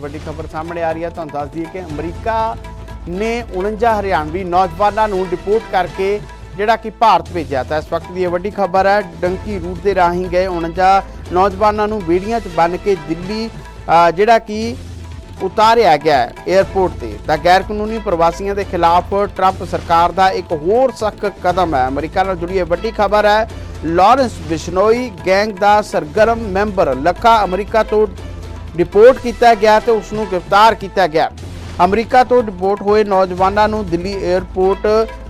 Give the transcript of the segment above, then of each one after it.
ਵੱਡੀ ਖਬਰ ਸਾਹਮਣੇ ਆ ਰਹੀ ਹੈ, ਤੁਹਾਨੂੰ ਦੱਸ ਦਈਏ ਕਿ ਅਮਰੀਕਾ ਨੇ 49 ਹਰਿਆਣਵੀ ਨੌਜਵਾਨਾਂ ਨੂੰ ਡਿਪੋਰਟ ਕਰਕੇ ਜਿਹੜਾ ਕਿ ਭਾਰਤ ਭੇਜਿਆ ਤਾਂ ਇਸ ਵਕਤ ਦੀ ਇਹ ਵੱਡੀ ਖਬਰ ਹੈ, ਡੰਕੀ ਰੂਟ ਦੇ ਰਾਹੀਂ ਗਏ 49 ਨੌਜਵਾਨਾਂ ਨੂੰ ਬੇੜੀਆਂ 'ਚ ਬੰਨ੍ਹ ਕੇ ਦਿੱਲੀ ਜਿਹੜਾ ਕਿ ਉਤਾਰਿਆ ਗਿਆ ਹੈ 에ਅਰਪੋਰਟ ਤੇ। ਤਾਂ ਗੈਰ ਕਾਨੂੰਨੀ ਪ੍ਰਵਾਸੀਆਂ ਦੇ ਖਿਲਾਫ ਟਰੰਪ ਸਰਕਾਰ ਦਾ ਇੱਕ ਹੋਰ ਸਖਤ ਕਦਮ ਹੈ। ਅਮਰੀਕਾ ਨਾਲ ਜੁੜੀ ਇਹ ਵੱਡੀ ਖਬਰ ਹੈ, ਲਾਰੈਂਸ ਬਿਸ਼ਨੋਈ ਗੈਂਗ ਦਾ ਸਰਗਰਮ ਮੈਂਬਰ, ਲੱਖਾ ਅਮਰੀਕਾ ਤੋਂ ਡਿਪੋਰਟ ਕੀਤਾ ਗਿਆ ਤੇ ਉਸ ਨੂੰ ਗ੍ਰਿਫਤਾਰ ਕੀਤਾ ਗਿਆ। ਅਮਰੀਕਾ ਤੋਂ ਡਿਪੋਰਟ ਹੋਏ ਨੌਜਵਾਨਾਂ ਨੂੰ ਦਿੱਲੀ 에ਅਰਪੋਰਟ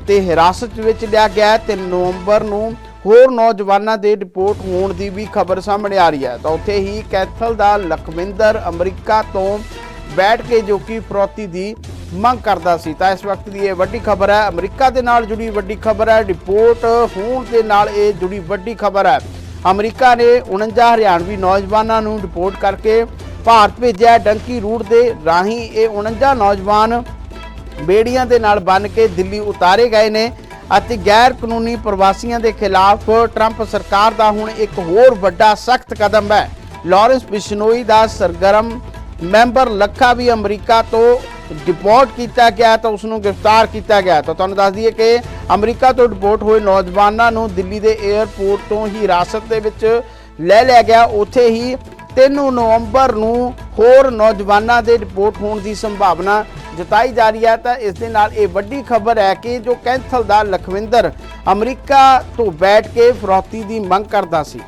ਤੇ ਹਿਰਾਸਤ ਵਿੱਚ ਲਿਆ ਗਿਆ ਤੇ ਨਵੰਬਰ ਨੂੰ ਹੋਰ ਨੌਜਵਾਨਾਂ ਦੇ ਡਿਪੋਰਟ ਹੋਣ ਦੀ ਵੀ ਖਬਰ ਸਾਹਮਣੇ ਆ ਰਹੀ ਹੈ। ਤਾਂ ਉੱਥੇ ਹੀ ਕੈਥਲ ਦਾ ਲਖਵਿੰਦਰ ਅਮਰੀਕਾ ਤੋਂ ਬੈਠ ਕੇ ਜੋ ਕਿ ਫਰੋਤੀ ਦੀ ਮੰਗ ਕਰਦਾ ਸੀ। ਤਾਂ ਇਸ ਵਕਤ ਦੀ ਇਹ ਵੱਡੀ ਖਬਰ ਹੈ। ਅਮਰੀਕਾ ਦੇ ਨਾਲ ਜੁੜੀ ਵੱਡੀ ਖਬਰ ਹੈ। ਡਿਪੋਰਟ ਹੋਣ ਦੇ ਨਾਲ ਇਹ ਜੁੜੀ ਵੱਡੀ ਖਬਰ ਹੈ। ਅਮਰੀਕਾ ਨੇ 49 ਹਰਿਆਣਵੀ ਨੌਜਵਾਨਾਂ ਨੂੰ ਡਿਪੋਰਟ ਕਰਕੇ ਭਾਰਤ ਭੇਜਿਆ ਡੰਕੀ ਰੂਟ ਦੇ ਰਾਹੀਂ ਇਹ 49 ਨੌਜਵਾਨ ਬੇੜੀਆਂ ਦੇ ਨਾਲ ਬੰਨ ਕੇ ਦਿੱਲੀ ਉਤਾਰੇ ਗਏ ਨੇ ਅਤੇ ਗੈਰ ਕਾਨੂੰਨੀ ਪ੍ਰਵਾਸੀਆਂ ਦੇ ਖਿਲਾਫ ਟਰੰਪ ਸਰਕਾਰ ਦਾ ਹੁਣ ਇੱਕ ਹੋਰ ਵੱਡਾ ਸਖਤ ਕਦਮ ਹੈ। ਲਾਰੈਂਸ ਬਿਸ਼ਨੋਈ ਦਾ ਸਰਗਰਮ ਮੈਂਬਰ ਲੱਖਾ ਵੀ ਅਮਰੀਕਾ ਤੋਂ ਡਿਪੋਰਟ ਕੀਤਾ ਗਿਆ ਤਾਂ ਉਸ ਨੂੰ ਗ੍ਰਿਫਤਾਰ ਕੀਤਾ ਗਿਆ। ਤਾਂ ਤੁਹਾਨੂੰ ਦੱਸ ਦਈਏ ਕਿ ਅਮਰੀਕਾ ਤੋਂ ਡਿਪੋਰਟ ਹੋਏ ਨੌਜਵਾਨਾਂ ਨੂੰ ਦਿੱਲੀ ਦੇ 에ਅਰਪੋਰਟ ਤੋਂ ਹੀ ਹਿਰਾਸਤ ਦੇ ਵਿੱਚ ਲੈ ਲਿਆ ਗਿਆ। ਉੱਥੇ ਹੀ 3 ਨਵੰਬਰ ਨੂੰ ਹੋਰ ਨੌਜਵਾਨਾਂ ਦੇ ਰਿਪੋਰਟ ਹੋਣ ਦੀ ਸੰਭਾਵਨਾ ਜਤਾਈ ਜਾ ਰਹੀ ਹੈ ਤਾਂ ਇਸ ਦੇ ਨਾਲ ਇਹ ਵੱਡੀ ਖਬਰ ਹੈ ਕਿ ਜੋ ਕੈਂਥਲ ਦਾ ਲਖਵਿੰਦਰ ਅਮਰੀਕਾ ਤੋਂ ਬੈਠ ਕੇ ਫਰੋਤੀ ਦੀ ਮੰਗ ਕਰਦਾ ਸੀ।